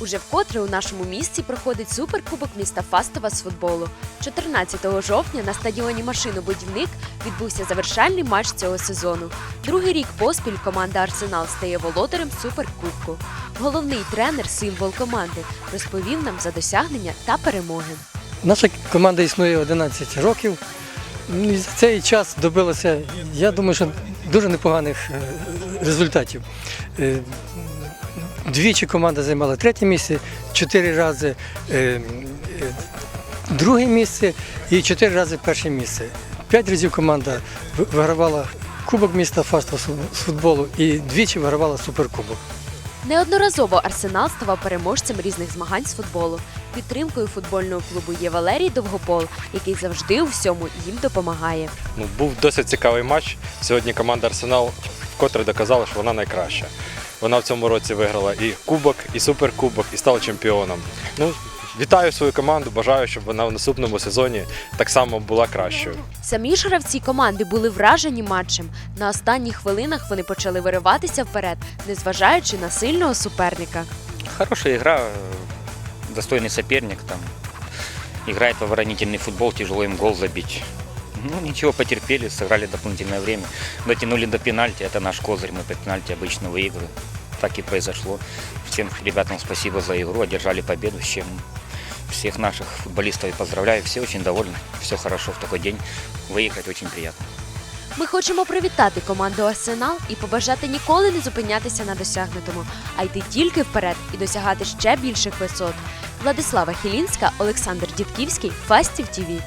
Уже вкотре у нашому місті проходить суперкубок міста Фастова з футболу. 14 жовтня на стадіоні Машинобудівник відбувся завершальний матч цього сезону. Другий рік поспіль команда Арсенал стає володарем суперкубку. Головний тренер, символ команди, розповів нам за досягнення та перемоги. Наша команда існує 11 років. За цей час добилася, я думаю, що дуже непоганих е, результатів. Е, Двічі команда займала третє місце, чотири рази е, друге місце і чотири рази перше місце. П'ять разів команда вигравала Кубок міста Фастова з футболу і двічі вигравала суперкубок. Неодноразово Арсенал ставав переможцем різних змагань з футболу. Підтримкою футбольного клубу є Валерій Довгопол, який завжди у всьому їм допомагає. Ну, був досить цікавий матч. Сьогодні команда Арсенал вкотре доказала, що вона найкраща. Вона в цьому році виграла і кубок, і суперкубок, і стала чемпіоном. Ну, вітаю свою команду, бажаю, щоб вона в наступному сезоні так само була кращою. Самі ж гравці команди були вражені матчем. На останніх хвилинах вони почали вириватися вперед, незважаючи на сильного суперника. Хорошая игра, э, достойный соперник там. Играет в оборонительный футбол, тяжело им гол забить. Ну, ничего, потерпели, сыграли дополнительное время. Дотянули до пенальти, это наш козырь, мы по пенальти обычно выигрываем. Так и произошло. Всем ребятам спасибо за игру, одержали победу, с чем всех наших футболистов и поздравляю. Все очень довольны, все хорошо в такой день. Виїхати очень приятно. Ми хочемо привітати команду Арсенал і побажати ніколи не зупинятися на досягнутому, а йти тільки вперед і досягати ще більших висот. Владислава Хілінська, Олександр Дідківський, Фастів ТІВІ.